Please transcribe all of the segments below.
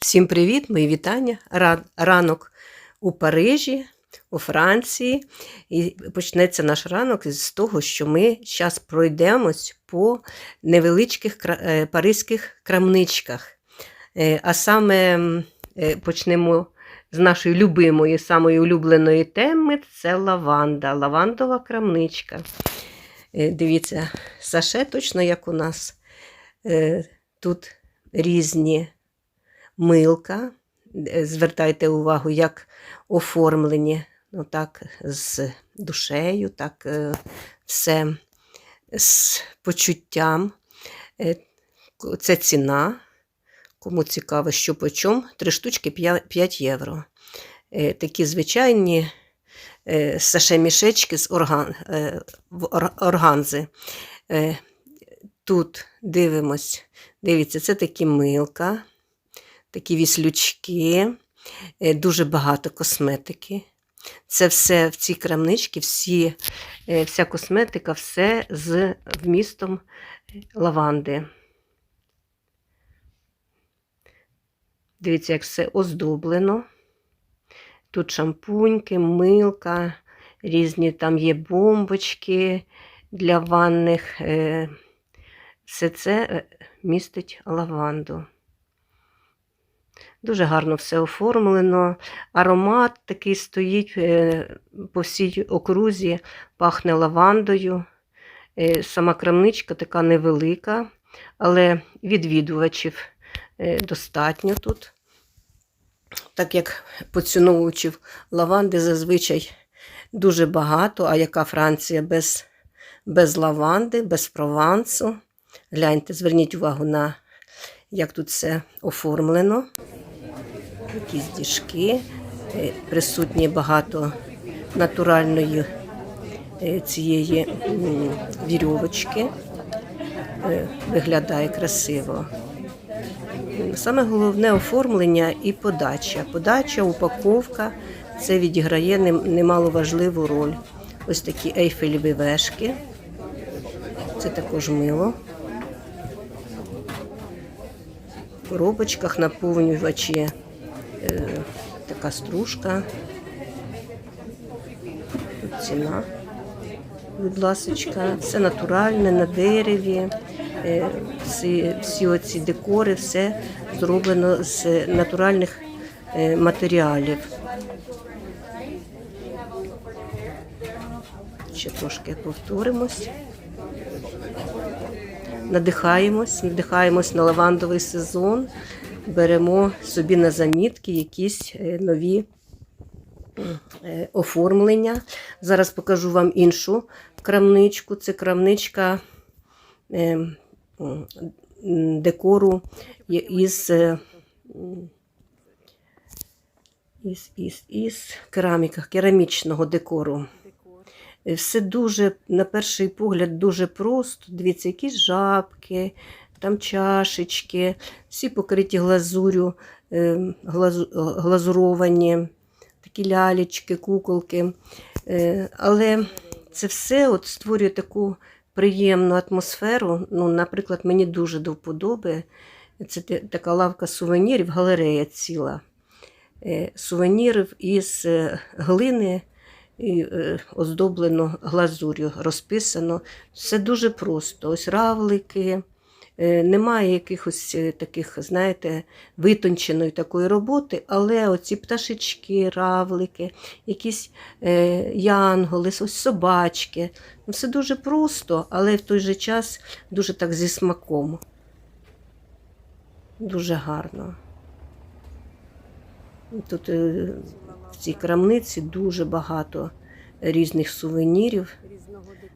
Всім привіт, мої вітання. Ранок у Парижі, у Франції. І почнеться наш ранок з того, що ми зараз пройдемось по невеличких е, паризьких крамничках. Е, А саме е, почнемо з нашої любимої, самої улюбленої теми це лаванда, лавандова крамничка. Дивіться, саше точно як у нас. Тут різні милка. Е, Звертайте увагу, як оформлені, ну так, з душею, так, е, все з почуттям. Е, Це ціна. Кому цікаво, що по чому, три штучки 5 євро. Такі звичайні е, саше-мішечки з орган, органзи. Тут дивимось, дивіться, це такі милка, такі віслючки, е, дуже багато косметики. Це все в цій крамничці, всі, е, вся косметика, все з вмістом лаванди. Дивіться, як все оздоблено. Тут шампуньки, милка, різні там є бомбочки для ванних. е, Все це е, містить лаванду. Дуже гарно все оформлено. Аромат такий стоїть е, по всій окрузі, пахне лавандою. Е, Сама крамничка така невелика, але відвідувачів е, достатньо тут. Так як поціновувачів лаванди зазвичай дуже багато, а яка Франція без, без лаванди, без провансу. Гляньте, зверніть увагу на як тут все оформлено. Якісь діжки, е, присутні багато натуральної е, цієї вірьовочки. Е, Виглядає красиво. Саме головне оформлення і подача. Подача, упаковка це відіграє нем- немало важливу роль. Ось такі ейфелеві вешки. Це також мило. В коробочках наповнювачі така стружка. Тут ціна, будь ласочка, все натуральне на дереві. Е, всі, всі оці декори, все зроблено з натуральних е, матеріалів. Ще трошки повторимось. Надихаємось, надихаємось на лавандовий сезон, беремо собі на замітки якісь е, нові е, оформлення. Зараз покажу вам іншу крамничку. Це крамничка е, декору із, із, із, із кераміка, керамічного декору. Все дуже, на перший погляд, дуже просто. Дивіться, якісь жабки, там чашечки, всі покриті глазурю, е, глазу- глазуровані, такі лялечки, куколки. Е, Але це все от створює таку приємну атмосферу. Ну, наприклад, мені дуже до вподоби. Це така лавка сувенірів, галерея ціла. Е, Сувенірів із е, глини і е, оздоблено глазур'ю, розписано. Все дуже просто. Ось равлики. Е, Немає якихось е, таких, знаєте, витонченої такої роботи, але оці пташечки, равлики, якісь е, янголи, ось собачки. Ну, Все дуже просто, але в той же час дуже так зі смаком. Дуже гарно. Тут в цій крамниці дуже багато різних сувенірів.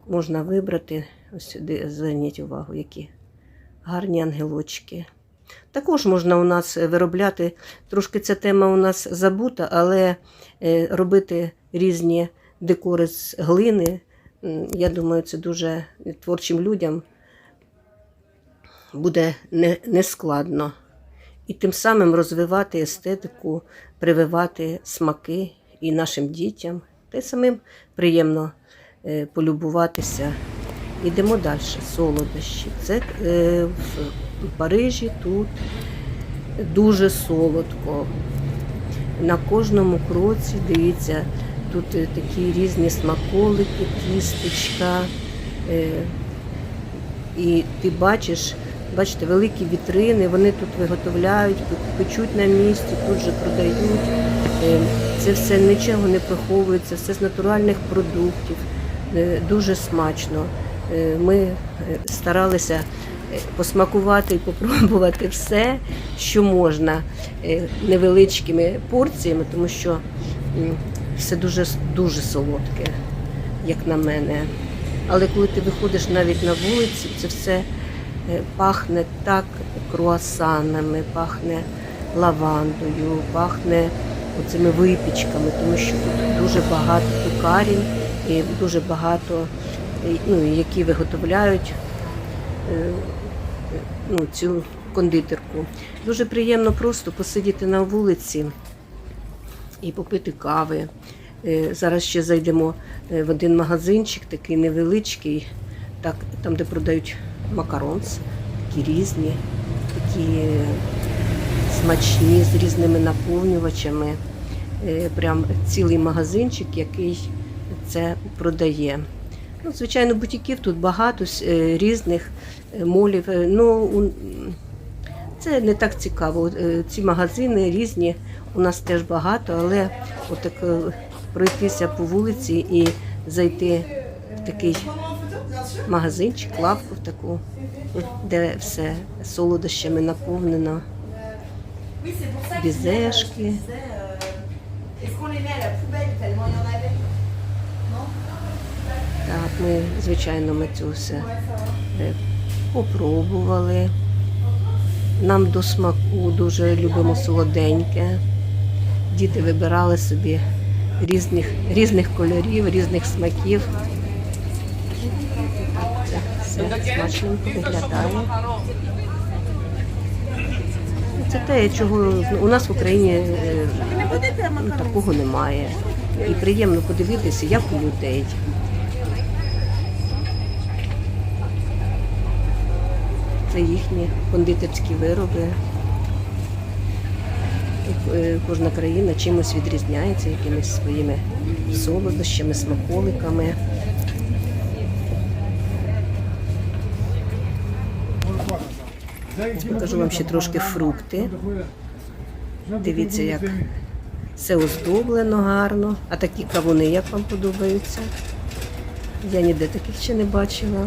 Можна вибрати. Ось сюди зверніть увагу, які гарні ангелочки. Також можна у нас виробляти, трошки ця тема у нас забута, але е, робити різні декори з глини. Я думаю, це дуже творчим людям буде не, не. І тим самим розвивати естетику, прививати смаки і нашим дітям. Та й самим приємно е, полюбуватися. Йдемо далі. Солодощі. Це е, в Парижі тут дуже солодко. На кожному кроці, дивіться, тут е, такі різні смаколики, тістечка. Е, І ти бачиш, бачите, великі вітрини, вони тут виготовляють, печуть на місці, тут же продають. Е, Це все нічого не приховується, все з натуральних продуктів. Е, Дуже смачно. Е, Ми е, старалися е, посмакувати і попробувати все, що можна невеличкими порціями, тому що все дуже, дуже солодке, як на мене. Але коли ти виходиш навіть на вулицю, це все пахне так круасанами, пахне лавандою, пахне оцими випічками, тому що тут дуже багато пекарень і дуже багато, ну, які виготовляють е, ну, цю кондитерку. Дуже приємно просто посидіти на вулиці і попити кави. Е, Зараз ще зайдемо е, в один магазинчик, такий невеличкий, так, там, де продають макаронс, такі різні, такі смачні з різними наповнювачами. Прям цілий магазинчик, який це продає. Ну, звичайно, бутіків тут багато е, різних е, молів. Е, Ну, це не так цікаво. Ці магазини різні, у нас теж багато, але отак пройтися по вулиці і зайти в такий магазинчик, лавку в таку, де все солодощами наповнено. Oui, Так, ми, звичайно, ми це все попробували. Нам до смаку дуже любимо солоденьке. Діти вибирали собі різних, різних кольорів, різних смаків. Це все смачненько виглядає. Це те, чого у нас в Україні е, такого немає. І приємно подивитися, як у людей. Це їхні кондитерські вироби. Е, Кожна країна чимось відрізняється, якимись своїми солодощами, смаколиками. Покажу вам ще трошки фрукти. Дивіться, як все оздоблено гарно. А такі кавуни, як вам подобаються? Я ніде таких ще не бачила.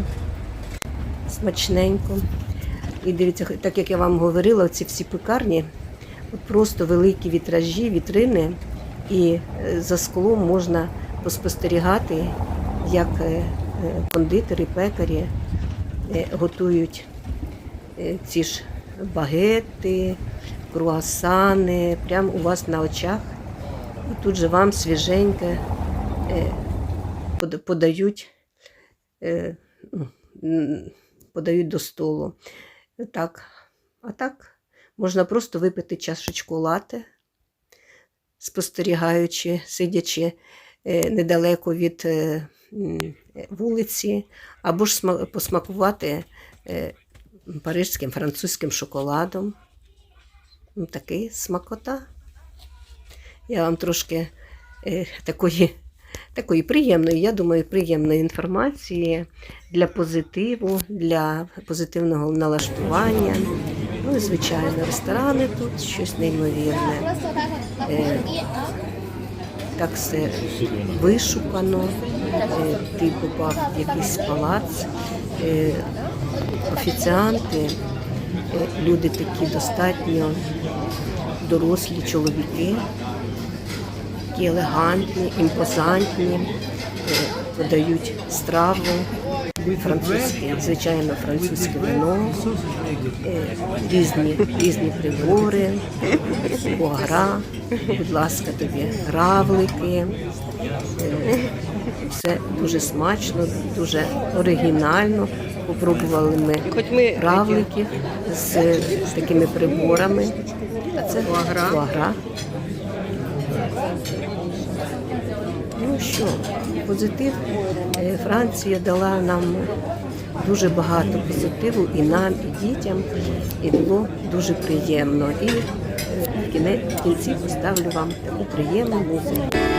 Смачненько. І дивіться, так як я вам говорила, ці всі пекарні, просто великі вітражі, вітрини, і е, за склом можна поспостерігати, як е, е, кондитери, пекарі готують ці ж багети, круасани, прямо у вас на очах. І тут же вам свіженьке подають, ну, подають до столу. Так. А так можна просто випити чашечку лати, спостерігаючи, сидячи е, недалеко від е, вулиці, або ж посмакувати е, парижським французьким шоколадом. Ну, такий смакота. Я вам трошки такої, такої приємної, я думаю, приємної інформації для позитиву, для позитивного налаштування. Ну і звичайно, ресторани тут щось неймовірне. Е, так все вишукано. Е, ти попав в якийсь палац. Е, офіціанти, люди такі достатньо дорослі чоловіки, такі елегантні, імпозантні, е, подають страву, французьке, звичайно, французьке вино, е, різні, різні прибори, фуагра, будь ласка, тобі равлики. Е, Все дуже смачно, дуже оригінально. Попробували ми равликів з такими приборами. Це Фуагра. фуагра. Ну що, позитив. Е, Франція дала нам дуже багато позитиву і нам, і дітям. І було дуже приємно. І в кінці поставлю вам таку приємну музику.